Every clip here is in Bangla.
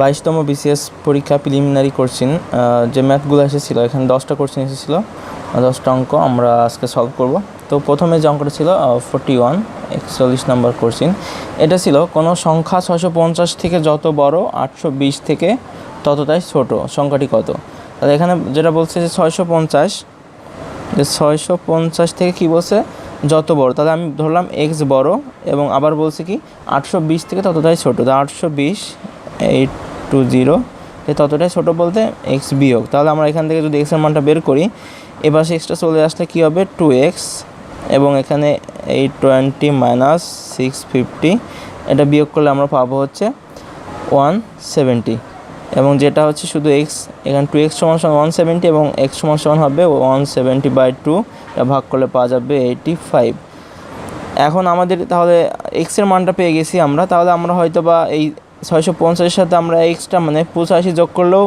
বাইশতম বিসিএস পরীক্ষা প্রিলিমিনারি কোশ্চিন যে ম্যাথগুলো এসেছিল, এখানে দশটা কোশ্চিন এসেছিল দশটা অঙ্ক আমরা আজকে সলভ করব। তো প্রথমে যে অঙ্কটা ছিল ফোরটি ওয়ান একচল্লিশ নম্বর কোশ্চিন এটা ছিল কোনো সংখ্যা ছশো পঞ্চাশ থেকে যত বড়, আটশো বিশ থেকে ততটাই ছোট, সংখ্যাটি কত? তাহলে এখানে যেটা বলছে যে ছয়শো পঞ্চাশ, যে ছয়শো পঞ্চাশ থেকে কী বলছে? যত বড়, তাহলে আমি ধরলাম এক্স বড়, এবং আবার বলছে কি, আটশো বিশ থেকে ততটাই ছোটো, তো আটশো বিশ এইট টু জিরো ততটাই ছোটো বলতে এক্স বিয়োগ। তাহলে আমরা এখান থেকে যদি এক্সের মানটা বের করি এবার এক্সটা চলে আসলে কী হবে? টু এক্স এবং এখানে eight twenty minus six fifty এটা বিয়োগ করলে আমরা পাবো হচ্ছে ওয়ান সেভেন্টি এবং যেটা হচ্ছে শুধু এক্স এখানে টু এক্স সমান সমান ওয়ান সেভেন্টি এবং এক্স সমান সমান হবে ওয়ান সেভেন্টি বাই টু এটা ভাগ করলে পাওয়া যাবে এইটি ফাইভ এখন আমাদের তাহলে এক্সের মানটা পেয়ে গেছি আমরা, তাহলে আমরা হয়তো বা এই ছয়শো পঞ্চাশের সাথে আমরা এক্সটা মানে পঁচাশি যোগ করলেও,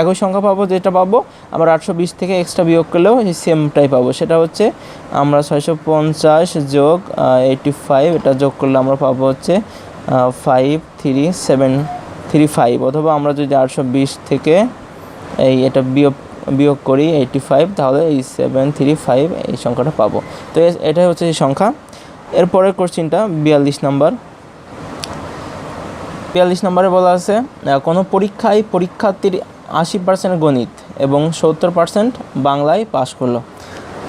একই সংখ্যা পাবো যেটা পাবো, আবার আটশো বিশ থেকে এক্সট্রা বিয়োগ করলেও সেই সেমটাই পাবো। সেটা হচ্ছে আমরা ছয়শো পঞ্চাশ যোগ এইটি ফাইভ এটা যোগ করলে আমরা পাবো হচ্ছে five three seven three five অথবা আমরা যদি আটশো বিশ থেকে এই এটা বিয়োগ বিয়োগ করি এইটি ফাইভ তাহলে এই সেভেন থ্রি ফাইভ এই সংখ্যাটা পাবো। তো এটাই হচ্ছে এই সংখ্যা। এরপরের কোশ্চিনটা বিয়াল্লিশ নাম্বার বিয়াল্লিশ নম্বরে বলা আছে কোনো পরীক্ষায় পরীক্ষার্থীর আশি পার্সেন্ট গণিত এবং সত্তর পার্সেন্ট বাংলায় পাশ করল।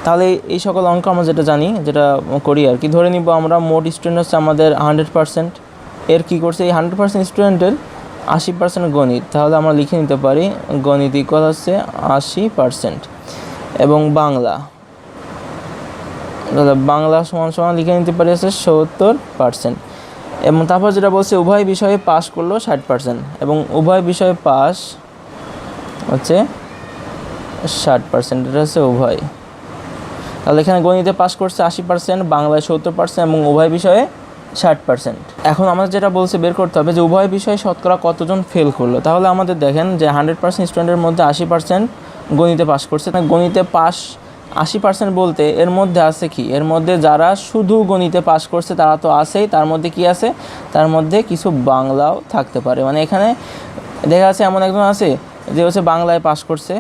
তাহলে এই সকল অঙ্ক আমরা যেটা জানি, যেটা করি আর কি, ধরে নিব আমরা মোট স্টুডেন্ট হচ্ছে আমাদের হান্ড্রেড পার্সেন্ট এর কী করছে? এই হান্ড্রেড পার্সেন্ট স্টুডেন্টের আশি পার্সেন্ট গণিত। তাহলে আমরা লিখে নিতে পারি গণিত ইকুয়াল হচ্ছে আশি পার্সেন্ট এবং বাংলা। বাংলা সমান সমান লিখে নিতে পারি হচ্ছে সত্তর পার্সেন্ট। এবং তারপর যেটা বলছে, উভয় বিষয়ে পাস করল ষাট পার্সেন্ট এবং উভয় বিষয়ে পাস হচ্ছে ষাট পার্সেন্ট এটা হচ্ছে উভয়। তাহলে এখানে গণিতে পাস করছে আশি পার্সেন্ট বাংলায় সত্তর পার্সেন্ট এবং উভয় বিষয়ে ষাট পার্সেন্ট এখন আমাদের যেটা বলছে, বের করতে হবে যে উভয় বিষয়ে শতকরা কতজন ফেল করল। তাহলে আমাদের দেখেন যে হান্ড্রেড পার্সেন্ট স্টুডেন্টের মধ্যে আশি পার্সেন্ট গণিতে পাস করছে না গণিতে পাস আশি পার্সেন্ট বলতে এর মধ্যে আছে কি? এর মধ্যে যারা শুধু গণিতে পাস করছে তারা তো আছেই। তার মধ্যে কি আছে? তার মধ্যে কিছু বাংলাও থাকতে পারে। মানে এখানে দেখা যাচ্ছে এমন একজন আছে যে হচ্ছে বাংলায় পাস করছে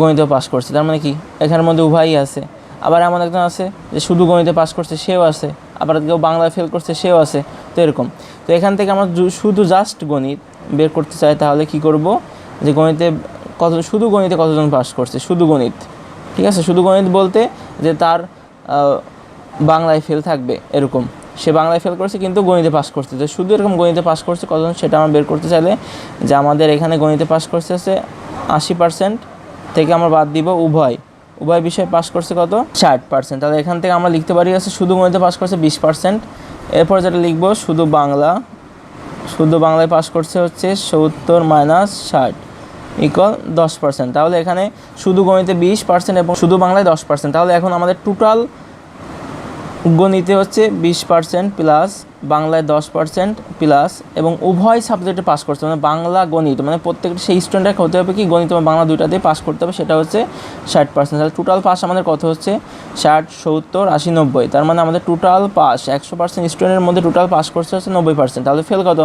গণিতে পাস করছে। তার মানে কি? এখানের মধ্যে উভয়ই আছে। আবার এমন একজন আছে যে শুধু গণিতে পাস করছে, সেও আছে। আবার কেউ বাংলায় ফেল করছে, সেও আছে। তো এরকম। তো এখান থেকে আমরা শুধু জাস্ট গণিত বের করতে চাই, তাহলে কি করব? যে গণিতে কত শুধু গণিতে কতজন পাস করছে? শুধু গণিত। ঠিক আছে? শুধু গণিত বলতে যে তার বাংলায় ফেল থাকবে এরকম। সে বাংলায় ফেল করছে কিন্তু গণিতে পাস করছে। তো শুধু এরকম গণিতে পাস করছে, কতজন সেটা আমরা বের করতে চাইলে যে আমাদের এখানে গণিতে পাস করছে হচ্ছে আশি পার্সেন্ট থেকে আমরা বাদ দিব উভয়। উভয় বিষয়ে পাস করছে কত? ষাট পার্সেন্ট তাহলে এখান থেকে আমরা লিখতে পারি হচ্ছে শুধু গণিতে পাস করছে বিশ পার্সেন্ট এরপর যেটা লিখব, শুধু বাংলা, শুধু বাংলায় পাস করছে হচ্ছে সত্তর মাইনাস ষাট। ইকুয়াল দশ পার্সেন্ট তাহলে এখানে শুধু গণিতে বিশ পার্সেন্ট এবং শুধু বাংলায় দশ পার্সেন্ট তাহলে এখন আমাদের টোটাল গণিতে হচ্ছে বিশ পার্সেন্ট প্লাস বাংলায় দশ পার্সেন্ট প্লাস এবং উভয় সাবজেক্টে পাস করতে মানে বাংলা গণিত মানে প্রত্যেকটা সেই স্টুডেন্টকে হতে হবে কি গণিত এবং বাংলা দুইটাতেই পাস করতে হবে, সেটা হচ্ছে ষাট পার্সেন্ট তাহলে টোটাল পাস আমাদের কত হচ্ছে? ষাট, সত্তর, আশি, নব্বই। তার মানে আমাদের টোটাল পাস একশো পার্সেন্ট স্টুডেন্টের মধ্যে টোটাল পাস করছে হচ্ছে নব্বই পার্সেন্ট তাহলে ফেল কত?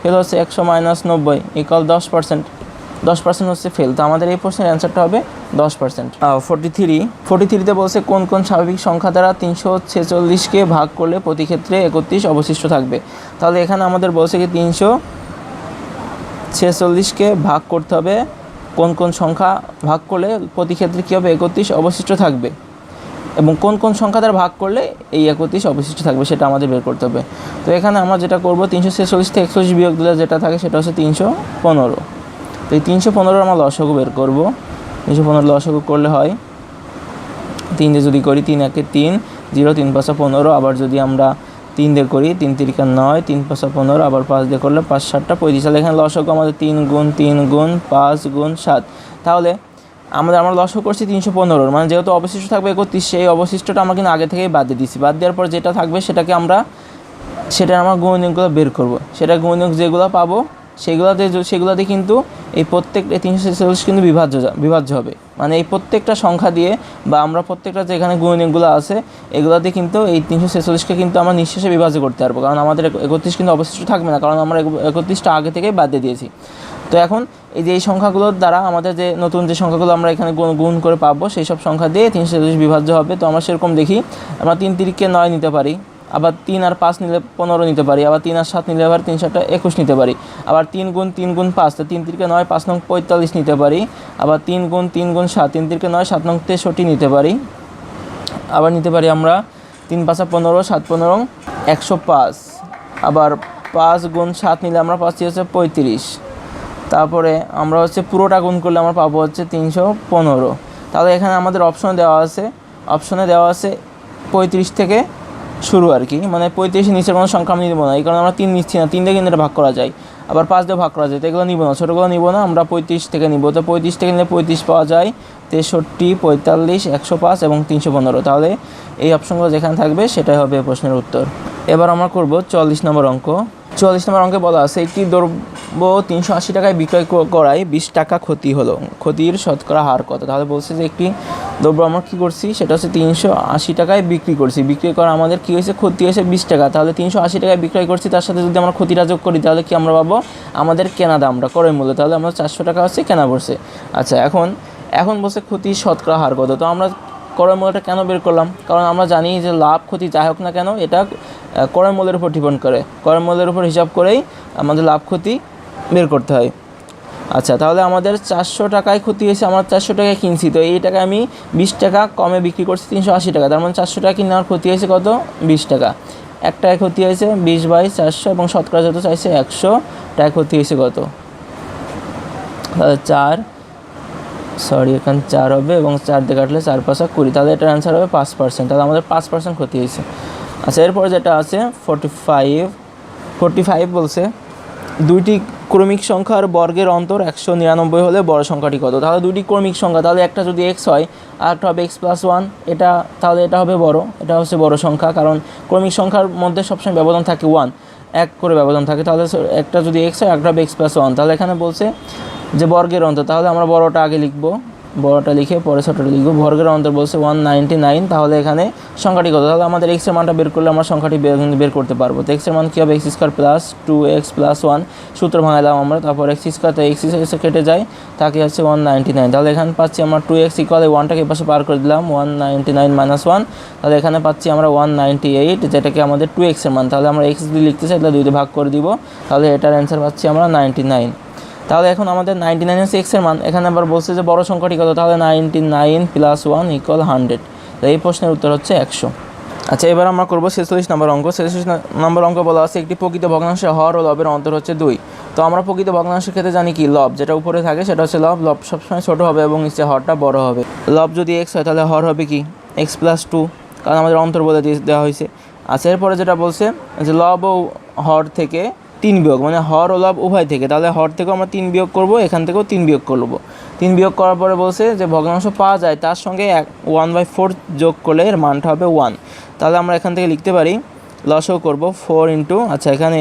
ফেল হচ্ছে একশো মাইনাস নব্বই ইকাল দশ পার্সেন্ট দশ পার্সেন্ট হচ্ছে ফেল তো আমাদের এই প্রশ্নের অ্যান্সারটা হবে দশ পার্সেন্ট ফোর্টি থ্রি ফোর্টি থ্রিতে বলছে, কোন কোন স্বাভাবিক সংখ্যা দ্বারা তিনশো ছেচল্লিশকে ভাগ করলে প্রতি ক্ষেত্রে একত্রিশ অবশিষ্ট থাকবে? তাহলে এখানে আমাদের বলছে কি তিনশো ছেচল্লিশকে ভাগ করতে হবে। কোন কোন সংখ্যা ভাগ করলে প্রতি ক্ষেত্রে কী হবে? একত্রিশ অবশিষ্ট থাকবে। এবং কোন কোন সংখ্যা দ্বারা ভাগ করলে এই একত্রিশ অবশিষ্ট থাকবে সেটা আমাদের বের করতে হবে। তো এখানে আমরা যেটা করব, তিনশো ছেচল্লিশ থেকে একচল্লিশ বিয়োগ দিলে যেটা থাকে সেটা হচ্ছে তিনশো পনেরো। তো এই তিনশো পনেরো আমরা লসগু বের করব। তিনশো পনেরো লসগু করলে হয় তিন দিয়ে যদি করি তিন একে তিন, জিরো, তিন পাঁচা পনেরো, আবার যদি আমরা তিন দিয়ে করি তিন তিরিকা নয়, তিন পাঁচা পনেরো, আবার পাঁচ দিয়ে করলে পাঁচ সাতটা পঁয়ত্রিশ। তাহলে এখানে লসগু আমাদের তিন গুণ তিন গুণ পাঁচ গুণ সাত। তাহলে আমাদের আমরা লসগু করছি তিনশো পনেরোর মানে যেহেতু অবশিষ্ট থাকবে একত্রিশ, সেই অবশিষ্টটা আমরা কিন্তু আগে থেকেই বাদ দিয়ে দিচ্ছি বাদ দেওয়ার পর যেটা থাকবে সেটাকে আমরা সেটা আমরা গুণনীয়কগুলো বের করব। সেটা গুণনীয়ক যেগুলো পাবো সেগুলোতে সেগুলোতে কিন্তু এই প্রত্যেক তিনশো ছেচল্লিশ কিন্তু বিভাজ্য বিভাজ্য হবে। মানে এই প্রত্যেকটা সংখ্যা দিয়ে বা আমরা প্রত্যেকটা যে এখানে গুণনীয়কগুলো আছে, এগুলোতে কিন্তু এই তিনশো ছেচল্লিশকে কিন্তু আমরা নিঃশেষে বিভাজ্য করতে পারব। কারণ আমাদের একত্রিশ কিন্তু অবশিষ্ট থাকবে না, কারণ আমরা এক- একত্রিশটা আগে থেকেই বাদ দিয়ে দিয়েছি। তো এখন এই যে এই সংখ্যাগুলোর দ্বারা আমাদের যে নতুন যে সংখ্যাগুলো আমরা এখানে গুণ করে পাবো, সেই সব সংখ্যা দিয়ে তিনশো ছেচল্লিশ বিভাজ্য হবে। তো আমরা সেরকম দেখি, আমরা তিন তিরিকে নয় নিতে পারি। আবার তিন আর পাঁচ নিলে পনেরো নিতে পারি, আবার তিন আর সাত নিলে আবার তিন সাতটা একুশ নিতে পারি, আবার তিন গুণ তিন গুণ পাঁচ তিন তিরিকে নয়, পাঁচ নং পঁয়তাল্লিশ নিতে পারি, আবার তিন গুণ তিন গুণ সাত, তিন তিরিকে নয়, সাত নং তেষট্টি নিতে পারি, আবার নিতে পারি আমরা তিন পাঁচা পনেরো, সাত পনেরো, একশো পাঁচ, আবার পাঁচ গুণ সাত নিলে আমরা পাচ্ছি হচ্ছে পঁয়ত্রিশ, তারপরে আমরা হচ্ছে পুরোটা গুণ করলে আমরা পাবো হচ্ছে তিনশো পনেরো, তাহলে এখানে আমাদের অপশনে দেওয়া আছে অপশনে দেওয়া আছে পঁয়ত্রিশ থেকে শুরু আর কি। মানে পঁয়ত্রিশের নিচের কোনো সংখ্যা আমি নিব না। এই কারণে আমরা তিন নিচ্ছি না। তিন কিন্তু ভাগ করা যায়। আবার পাঁচ দিয়ে ভাগ করা যায়। তো এগুলো নিব না। ছোটোগুলো নিব না। আমরা পঁয়ত্রিশ থেকে নিব। তো পঁয়ত্রিশ থেকে নিলে পঁয়ত্রিশ পাওয়া যায় তেষট্টি, পঁয়তাল্লিশ, একশো পাঁচ এবং তিনশো পনেরো। তাহলে এই অপশনগুলো যেখানে থাকবে সেটাই হবে প্রশ্নের উত্তর। এবার আমরা করব চল্লিশ নম্বর অঙ্ক। চুয়াল্লিশ নম্বর অঙ্কে বলা আছে, একটি দ্রব্য তিনশো আশি টাকায় বিক্রয় করায় বিশ টাকা ক্ষতি হলো। ক্ষতির শতকরা হার কত? তাহলে বলছে যে একটি দ্রব্য আমরা কী করছি? সেটা হচ্ছে তিনশো আশি টাকায় বিক্রি করছি। বিক্রি করা আমাদের কী হয়েছে? ক্ষতি হয়েছে বিশ টাকা। তাহলে তিনশো আশি টাকায় বিক্রয় করছি, তার সাথে যদি আমরা ক্ষতিটা যোগ করি, তাহলে কি আমরা পাবো? আমাদের কেনা দামটা, ক্রয় মূল্য। তাহলে আমরা চারশো টাকা হচ্ছে কেনা পড়ছে। আচ্ছা এখন এখন বলছে ক্ষতি শতকরা হার কত? তো আমরা ক্রয় মূল্যটা কেন বের করলাম? কারণ আমরা জানি যে লাভ, ক্ষতি যাই হোক না কেন, এটা ক্রয় মূল্যের উপর ডিপেন্ড করে। ক্রয় মূল্যের উপর হিসাব করেই আমাদের লাভ, ক্ষতি বের করতে হয়। আচ্ছা তাহলে আমাদের চারশো টাকায় ক্ষতি হয়েছে, আমার চারশো টাকায় কিনছি। তো এই টাকা আমি বিশ টাকা কমে বিক্রি করছি তিনশো আশি টাকা, তার মানে চারশো টাকা কিনে আমার ক্ষতি হয়েছে কত? বিশ টাকা। এক টাকায় ক্ষতি হয়েছে বিশ বাই চারশো এবং শতকরা যত চাইছে একশো, টাকায় ক্ষতি হয়েছে কত? চার সরি এখানে চার হবে এবং চার দিয়ে কাটলে চার পাঁচা কুড়ি, তাহলে এটার অ্যান্সার হবে পাঁচ পার্সেন্ট তাহলে আমাদের পাঁচ পার্সেন্ট ক্ষতি হয়েছে। আচ্ছা এরপর যেটা আছে ফোরটি ফাইভ ফোরটি ফাইভ বলছে, দুইটি ক্রমিক সংখ্যার বর্গের অন্তর একশো নিরানব্বই হলে বড় সংখ্যাটি কত? তাহলে দুটি ক্রমিক সংখ্যা, তাহলে একটা যদি এক্স হয়, আর একটা হবে এক্স প্লাস ওয়ান এটা, তাহলে এটা হবে বড়, এটা হচ্ছে বড় সংখ্যা, কারণ ক্রমিক সংখ্যার মধ্যে সবসময় ব্যবধান থাকে ওয়ান এক করে ব্যবধান থাকে, তাহলে একটা যদি এক্স হয় একটা হবে এক্স প্লাস ওয়ান তাহলে এখানে বলছে যে বর্গের অন্তর, তাহলে আমরা বড়টা আগে লিখব বড়টা লিখে, পরে ছোটোটা লিখব। বর্গের অন্তর বলছে ওয়ান নাইনটি নাইন তাহলে এখানে সংখ্যাটি কত? তাহলে আমাদের এক্সের মানটা বের করলে আমরা সংখ্যাটি বের করতে পারব। তো এক্সের মান কী হবে? X square plus two X plus one সূত্র ভাঙালাম আমরা। তারপর এক্স স্কোয়ার তো এক্স এসে কেটে যায়। তাকে হচ্ছে ওয়ান নাইনটি নাইন তাহলে এখানে পাচ্ছি আমরা টু এক্স ইকুয়াল ওয়ানটাকে পাশে পার করে দিলাম one ninety nine minus one তাহলে এখানে পাচ্ছি আমরা ওয়ান নাইনটি এইট যেটাকে আমাদের টু এক্সের মান। তাহলে আমরা এক্স যদি লিখতে চাই, তাহলে দুইতে ভাগ করে দিব। তাহলে এটার অ্যান্সার পাচ্ছি আমরা নাইনটি নাইন তাহলে এখন আমাদের নাইনটি নাইন হচ্ছে এক্সের মান। এখানে আবার বলছে যে বড় সংখ্যাটি কত? তাহলে ninety nine plus one equal hundred এই প্রশ্নের উত্তর হচ্ছে একশো। আচ্ছা এবার আমরা করব ছেচল্লিশ নম্বর অঙ্ক। ছেচল্লিশ নম্বর অঙ্ক বলা আছে, একটি প্রকৃত ভগ্নাংশের হর ও লবের অন্তর হচ্ছে দুই। তো আমরা প্রকৃত ভগ্নাংশের ক্ষেত্রে জানি কি? লব, যেটা উপরে থাকে সেটা হচ্ছে লব। লব সবসময় ছোটো হবে এবং নিচে হরটা বড় হবে। লব যদি এক্স হয়, তাহলে হর হবে কি? এক্স প্লাস টু কারণ আমাদের অন্তর বলে দেওয়া হয়েছে। আচ্ছা এরপরে যেটা বলছে যে লব ও হর থেকে তিন বিয়োগ মানে হর লব উভয় থেকে। তাহলে হর থেকেও আমরা তিন বিয়োগ করব, এখান থেকেও তিন বিয়োগ করব তিন বিয়োগ করার পরে বলছে যে ভগ্নাংশ পাওয়া যায়, তার সঙ্গে এক ওয়ান বাই ফোর যোগ করলে এর মানটা হবে ওয়ান তাহলে আমরা এখান থেকে লিখতে পারি, লসও করব ফোর ইন্টু আচ্ছা এখানে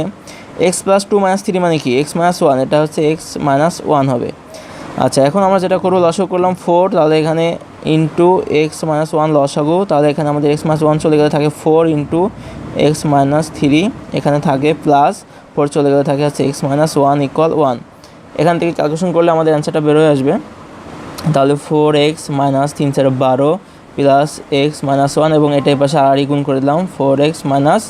X plus two minus three মানে কি? এক্স মাইনাস ওয়ান এটা হচ্ছে এক্স মাইনাস ওয়ান হবে। আচ্ছা এখন আমরা যেটা করব, লসও করলাম ফোর তাহলে এখানে ইন্টু এক্স মাইনাস ওয়ান লস লসাগু তাহলে এখানে আমাদের এক্স মাইনাস ওয়ান চলে গেলে থাকে four into X minus three এখানে থাকে প্লাস ফোর চলে গেলে থাকে হচ্ছে X minus one equal one এখান থেকে ক্যালকুলেশন করলে আমাদের অ্যান্সারটা বেরোয় আসবে। তাহলে ফোর এক্স মাইনাস তিন চার বারো প্লাস এক্স মাইনাস ওয়ান এবং এটাই পাশে আর গুণ করে দিলাম ফোর এক্স মাইনাস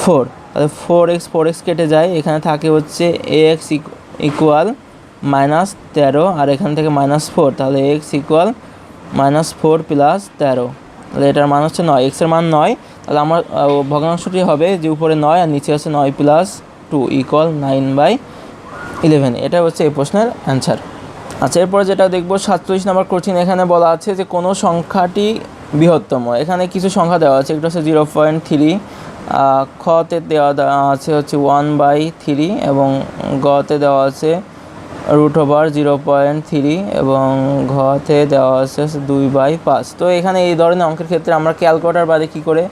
ফোর তাহলে ফোর এক্স ফোর এক্স কেটে যায়, এখানে থাকে হচ্ছে এক্স ইকুয়াল মাইনাস তেরো আর এখান থেকে মাইনাস ফোর তাহলে X equal minus four plus তেরো। তাহলে এটার মান হচ্ছে নয় এক্সের মান নয়। তাহলে আমার ভগ্নাংশটি হবে যে উপরে নয় আর নিচে হচ্ছে নয় plus two equal nine by eleven. এটা হচ্ছে এই প্রশ্নের অ্যান্সার। আচ্ছা এরপরে যেটা দেখব, সাতচল্লিশ নম্বর কোশ্চিন এখানে বলা আছে যে কোনো সংখ্যাটি বৃহত্তম। এখানে কিছু সংখ্যা দেওয়া আছে, একটা হচ্ছে জিরো পয়েন্ট থ্রি খতে দেওয়া আছে হচ্ছে ওয়ান বাই থ্রি এবং গতে দেওয়া আছে root over zero point three এবং ঘতে দেওয়া আছে দুই বাই পাঁচ। তো এখানে এই ধরনের অঙ্কের ক্ষেত্রে আমরা ক্যালকুলেটার বাদে কী করে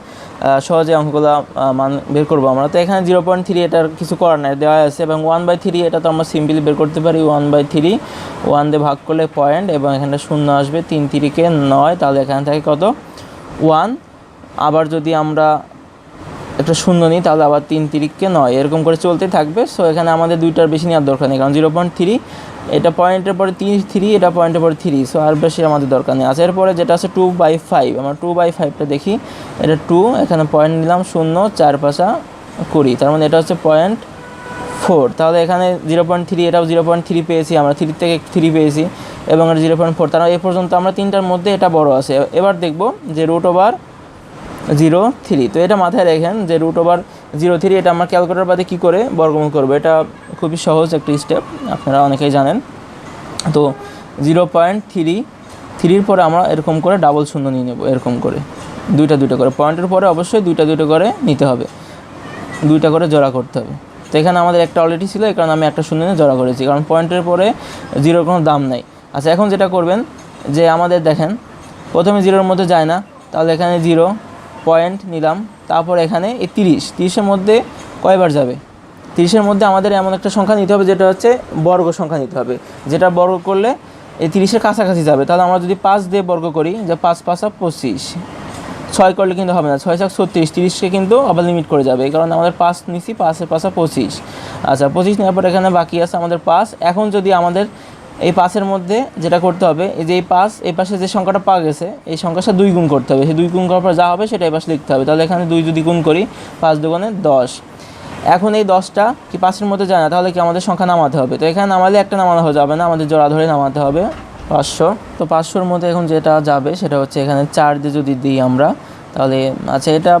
সহজে অঙ্কগুলো মান বের করব আমরা। তো এখানে জিরো পয়েন্ট থ্রি এটার কিছু করার নাই, দেওয়া আছে। এবং ওয়ান বাই থ্রি এটা তো আমরা সিম্পলি বের করতে পারি ওয়ান বাই থ্রি ওয়ান দিয়ে ভাগ করলে পয়েন্ট এবং এখানে শূন্য আসবে, তিন তিরিকে নয়, তাহলে এখানে থাকে কত? ওয়ান আবার যদি আমরা একটা শূন্য নিই, তাহলে আবার তিন তিরিককে নয়, এরকম করে চলতে থাকবে। সো এখানে আমাদের দুইটার বেশি নেওয়ার দরকার নেই, কারণ জিরো পয়েন্ট থ্রি এটা পয়েন্টের পরে তিন থ্রি এটা পয়েন্টের পরে থ্রি সো আর বেশি আমাদের দরকার নেই। আচ্ছা এরপরে যেটা আছে টু বাই ফাইভ আমরা টু বাই ফাইভটা দেখি। এটা টু এখানে পয়েন্ট নিলাম, শূন্য, চার পাশা কুড়ি। তার মানে এটা হচ্ছে পয়েন্ট ফোর তাহলে এখানে জিরো পয়েন্ট থ্রি এটাও জিরো পয়েন্ট থ্রি পেয়েছি, আমরা থ্রি থেকে থ্রি পেয়েছি, এবং এটা জিরো পয়েন্ট ফোর তার এ পর্যন্ত আমরা তিনটার মধ্যে এটা বড় আছে। এবার দেখব যে রুট ওভার জিরো থ্রি তো এটা মাথায় রেখেন যে রুট ওভার জিরো থ্রি এটা আমরা ক্যালকুলেটার বাদে কী করে বর্গমূল করব? এটা খুবই সহজ একটি স্টেপ আপনারা অনেকেই জানেন। তো জিরো পয়েন্ট থ্রি থ্রির পরে আমরা এরকম করে ডাবল শূন্য নিয়ে নেব, এরকম করে। দুইটা দুইটা করে। পয়েন্টের পরে অবশ্যই দুইটা দুইটা করে নিতে হবে। দুইটা করে জোড়া করতে হবে। তো এখানে আমাদের একটা অলরেডি ছিল, এই কারণে আমি একটা শূন্য নিয়ে জোড়া করেছি। কারণ পয়েন্টের পরে জিরোর কোনো দাম নাই। আচ্ছা এখন যেটা করবেন, যে আমাদের দেখেন, প্রথমে জিরোর মধ্যে যায় না, তাহলে এখানে জিরো পয়েন্ট নিলাম। তারপর এখানে এই তিরিশ। তিরিশের মধ্যে কয়বার যাবে? তিরিশের মধ্যে আমাদের এমন একটা সংখ্যা নিতে হবে যেটা হচ্ছে বর্গ সংখ্যা নিতে হবে। যেটা বর্গ করলে এই তিরিশের কাছাকাছি যাবে। তাহলে আমরা যদি পাঁচ দিয়ে বর্গ করি, যে পাঁচ, পাঁচা পঁচিশ। ছয় করলে কিন্তু হবে না। ছয় সাত ছত্রিশ। তিরিশকে কিন্তু আবার লিমিট করে যাবে। এই কারণে আমাদের পাঁচ নিছি, পাঁচের পাঁচা পঁচিশ। আচ্ছা পঁচিশ নেওয়ার পর এখানে বাকি আছে আমাদের পাঁচ। এখন যদি আমাদের এই পাঁচের মধ্যে যেটা করতে হবে, এই যে এই পাঁচ, এই পাশে যে সংখ্যাটা পাওয়া গেছে, এই সংখ্যাটা দুই গুণ করতে হবে। সেই দুই গুণ করার পর যা হবে সেটা এই পাশে লিখতে হবে। তাহলে এখানে দুই যদি গুণ করি, পাঁচ দুগুণে দশ। এখন এই দশটা কি পাঁচের মধ্যে যায় না? তাহলে কি আমাদের সংখ্যা নামাতে হবে? তো এখানে নামালে একটা নামানো হয়ে যাবে না, আমাদের জোড়া ধরে নামাতে হবে পাঁচশো। তো পাঁচশোর মধ্যে এখন যেটা যাবে সেটা হচ্ছে এখানে চার দিয়ে যদি দিই আমরা, তাহলে আচ্ছা এটা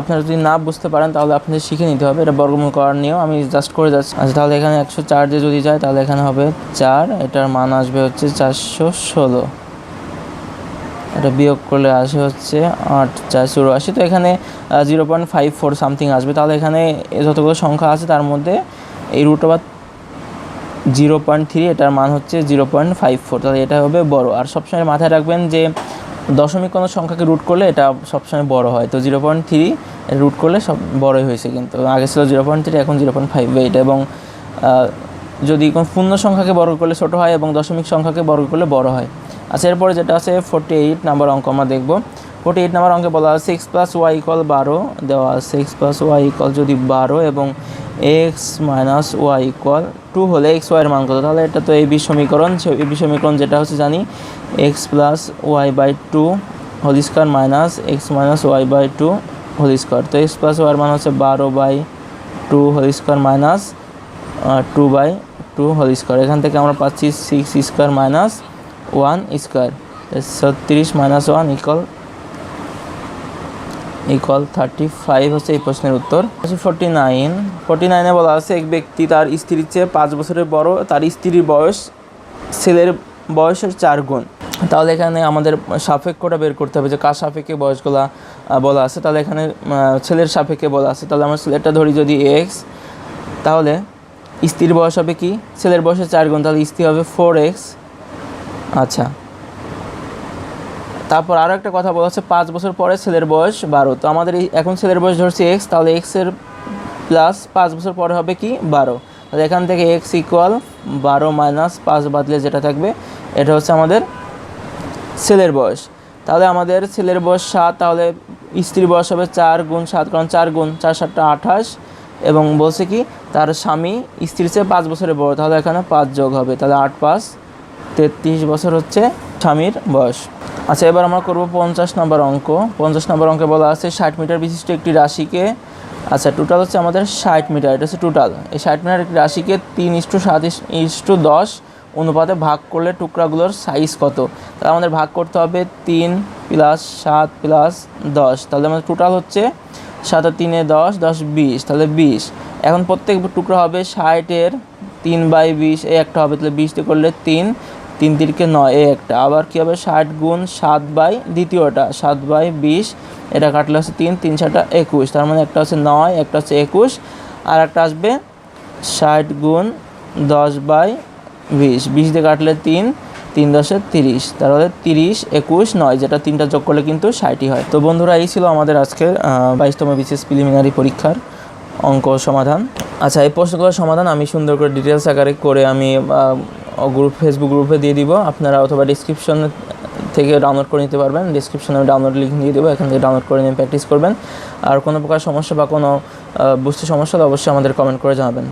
আপনারা যদি না বুঝতে পারেন, তাহলে আপনাদের শিখে নিতে হবে। এটা বর্গমূল করার নিয়েও আমি জাস্ট করে যাচ্ছি। আচ্ছা তাহলে এখানে একশো চার দিয়ে যদি যায়, তাহলে এখানে হবে চার। এটার মান আসবে হচ্ছে চারশো ষোলো। এটা বিয়োগ করলে আসে হচ্ছে আট, চার, চুরাশি। তো এখানে zero point five four something আসবে। তাহলে এখানে যতগুলো সংখ্যা আছে, তার মধ্যে এই root over zero point three এটার মান হচ্ছে জিরো পয়েন্ট ফাইভ ফোর তাহলে এটা হবে বড়। আর সবসময় মাথায় রাখবেন যে দশমিক কোনো সংখ্যাকে রুট করলে এটা সবসময় বড় হয়। তো জিরো পয়েন্ট থ্রি রুট করলে সব বড়ই হয়েছে কিন্তু। আগে ছিল জিরো পয়েন্ট থ্রি এখন জিরো পয়েন্ট ফাইভ এইট এবং যদি কোনো পূর্ণ সংখ্যাকে বর্গ করলে ছোটো হয় এবং দশমিক সংখ্যাকে বর্গ করলে বড় হয়। আচ্ছা এরপরে যেটা আছে ফোর্টি এইট নাম্বার অঙ্ক আমরা দেখব। ফোর্টি এইট নাম্বার অঙ্কে বলা আছে সিক্স প্লাস ওয়াই ইকল বারো দেওয়া আছে এক্স প্লাস ওয়াই ইকল যদি বারো এবং X minus Y equal two হলে এক্স ওয়াইয়ের মান কত? তাহলে এটা তো এই বি সমীকরণ এই বি সমীকরণ যেটা হচ্ছে জানি X plus Y by two whole square minus X minus Y by two whole square তো এক্স প্লাস ওয়াইয়ের মান হচ্ছে বারো by two whole square minus two by two whole square এখান থেকে আমরা পাচ্ছি six square minus one square ছত্রিশ minus one equal equal thirty five হচ্ছে এই প্রশ্নের উত্তর। ফোরটি নাইন ফোরটি নাইনে বলা আছে, এক ব্যক্তি তার স্ত্রীর চেয়ে পাঁচ বছরের বড়, তার স্ত্রীর বয়স ছেলের বয়সের চার গুণ। তাহলে এখানে আমাদের সাপেক্ষটা বের করতে হবে যে কার সাপেক্ষে বয়সগুলা বলা আছে। তাহলে এখানে ছেলের সাপেক্ষে বলা আছে। তাহলে আমরা ছেলেটা ধরি যদি এক্স তাহলে স্ত্রীর বয়স হবে কি? ছেলের বয়সের চার গুণ, তাহলে স্ত্রী হবে ফোর এক্স আচ্ছা। তারপর আরও একটা কথা বলা হচ্ছে, পাঁচ বছর পরে ছেলের বয়স বারো। তো আমাদের এখন ছেলের বয়স ধরছি এক্স তাহলে এক্সের প্লাস পাঁচ বছর পরে হবে কি বারো। তাহলে এখান থেকে এক্স ইকুয়াল বারো মাইনাস পাঁচ বাদলে যেটা থাকবে, এটা হচ্ছে আমাদের ছেলের বয়স। তাহলে আমাদের ছেলের বয়স সাত, তাহলে স্ত্রীর বয়স হবে চার গুণ সাত, কারণ চার গুণ, চার সাতটা আঠাশ। এবং বলছে কি, তার স্বামী স্ত্রীর চেয়ে পাঁচ বছরের বড়, তাহলে এখানে পাঁচ যোগ হবে, তাহলে আট পাঁচ, তেত্রিশ বছর হচ্ছে স্বামীর বয়স। আচ্ছা এবার আমরা করব পঞ্চাশ নম্বর অঙ্ক। পঞ্চাশ নম্বর অঙ্কে বলা আছে, ষাট মিটার বিশিষ্ট একটি রাশিকে আচ্ছা টোটাল হচ্ছে আমাদের ষাট মিটার, এটা হচ্ছে টোটাল এই ষাট মিটার একটি রাশিকে তিন ইস্টু সাত ইস্টু দশ অনুপাতে ভাগ করলে টুকরাগুলোর সাইজ কত? তাহলে আমাদের ভাগ করতে হবে তিন প্লাস সাত প্লাস দশ। তাহলে আমাদের টোটাল হচ্ছে সাত আর তিনে দশ দশ বিশ, তাহলে বিশ। এখন প্রত্যেক টুকরা হবে ষাটের তিন বাই বিশ, এই একটা হবে, তাহলে বিশ দিয়ে করলে তিন। তিন তিনকে নয় এই একটা। আবার কী হবে? ষাট গুণ সাত বাই দ্বিতীয়টা, সাত বাই বিশ। এটা কাটলে হচ্ছে তিন তিন সাতটা একুশ। তার মানে একটা হচ্ছে নয়, একটা হচ্ছে একুশ। আর একটা আসবে ষাট গুণ দশ বাই বিশ। বিশ দিয়ে কাটলে তিন তিন দশে তিরিশ। তাহলে তিরিশ, একুশ, নয়, যেটা তিনটা যোগ করলে কিন্তু ষাটই হয়। তো বন্ধুরা, এই ছিল আমাদের আজকের বাইশতম বিশেষ প্রিলিমিনারি পরীক্ষার অঙ্ক সমাধান। আচ্ছা এই প্রশ্নগুলোর সমাধান আমি সুন্দর করে ডিটেলস আকারে করে আমি গ্রুপ ফেসবুক গ্রুপে দিয়ে দিব। আপনারা অথবা ডিসক্রিপশন থেকে ডাউনলোড করে নিতে পারবেন। ডিসক্রিপশনে আমি ডাউনলোড লিঙ্ক দিয়ে দেবো, এখান থেকে ডাউনলোড করে নিয়ে প্র্যাকটিস করবেন। আর কোনো প্রকার সমস্যা বা কোনো বুঝতে সমস্যা হলে অবশ্যই আমাদের কমেন্ট করে জানাবেন।